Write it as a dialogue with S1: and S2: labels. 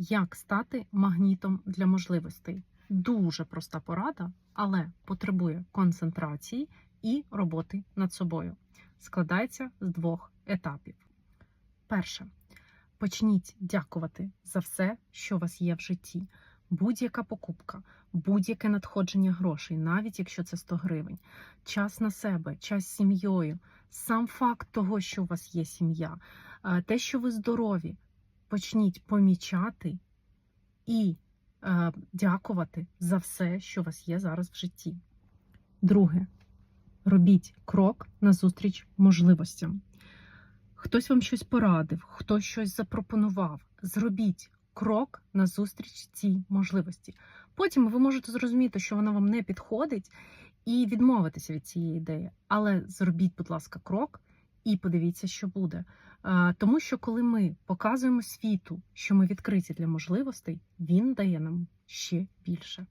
S1: Як стати магнітом для можливостей? Дуже проста порада, але потребує концентрації і роботи над собою. Складається з двох етапів. Перше. Почніть дякувати за все, що у вас є в житті. Будь-яка покупка, будь-яке надходження грошей, навіть якщо це 100 гривень, час на себе, час з сім'єю, сам факт того, що у вас є сім'я, е, те, що ви здорові, почніть помічати і е, дякувати за все, що у вас є зараз в житті. Друге, робіть крок назустріч можливостям. Хтось вам щось порадив, хтось щось запропонував. Зробіть крок назустріч цій можливості. Потім ви можете зрозуміти, що вона вам не підходить, і відмовитися від цієї ідеї. Але зробіть, будь ласка, крок і подивіться, що буде. Тому що коли ми показуємо світу, що ми відкриті для можливостей, він дає нам ще більше.